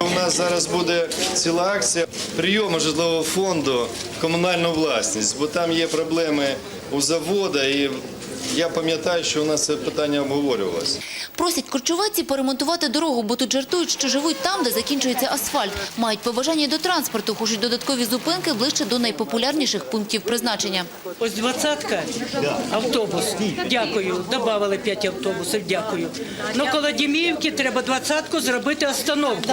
У нас зараз буде ціла акція прийому житлового фонду в комунальну власність, бо там є проблеми у заводу, і я пам'ятаю, що у нас це питання обговорювалося. Просять корчуватці поремонтувати дорогу, бо тут жартують, що живуть там, де закінчується асфальт. Мають побажання до транспорту, хочуть додаткові зупинки ближче до найпопулярніших пунктів призначення. Ось двадцятка автобус. Дякую. Добавили п'ять автобусів. Дякую. Ну коло Діміївки треба двадцятку зробити остановку.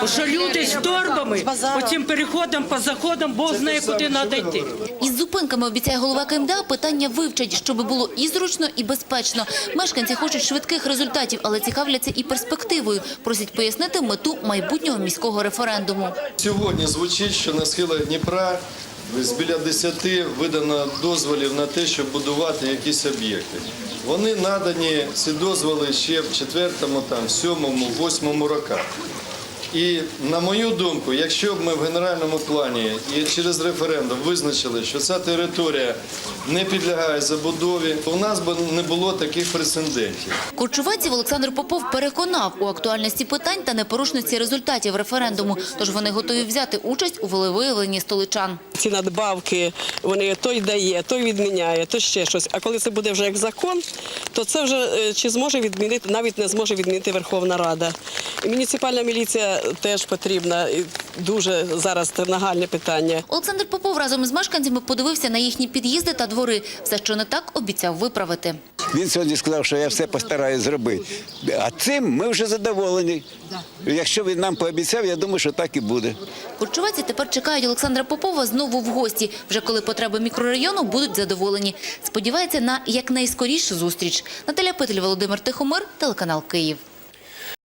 Бо що люди з торбами по цим переходам, по заходам, Бог знає, куди треба йти. Із зупинками, обіцяє голова КМДА, питання вивчать, щоб було і зручно, і безпечно. Мешканці хочуть швидких результатів, але цікавляться і перспективою. Просять пояснити мету майбутнього міського референдуму. Сьогодні звучить, що на схилах Дніпра з біля 10 видано дозволів на те, щоб будувати якісь об'єкти. Вони надані, ці дозволи ще в 4, там, 7, 8 роках. І на мою думку, якщо б ми в генеральному плані і через референдум визначили, що ця територія не підлягає забудові, то у нас би не було таких прецедентів. Корчуватців Олександр Попов переконав у актуальності питань та непорушності результатів референдуму. Тож вони готові взяти участь у волевиявленні столичан. Ці надбавки вони той дає, той відміняє, то ще щось. А коли це буде вже як закон, то це вже е, чи зможе відмінити, навіть не зможе відмінити Верховна Рада. Муніципальна міліція теж потрібна. І дуже зараз це нагальне питання. Олександр Попов разом із мешканцями подивився на їхні під'їзди та двори. Все, що не так, обіцяв виправити. Він сьогодні сказав, що я все постараюсь зробити. А цим ми вже задоволені. Якщо він нам пообіцяв, я думаю, що так і буде. Корчуватці тепер чекають Олександра Попова знову в гості, вже коли потреби мікрорайону будуть задоволені. Сподівається на якнайскорішу зустріч. Наталя Петель, Володимир Тихомир, телеканал Київ.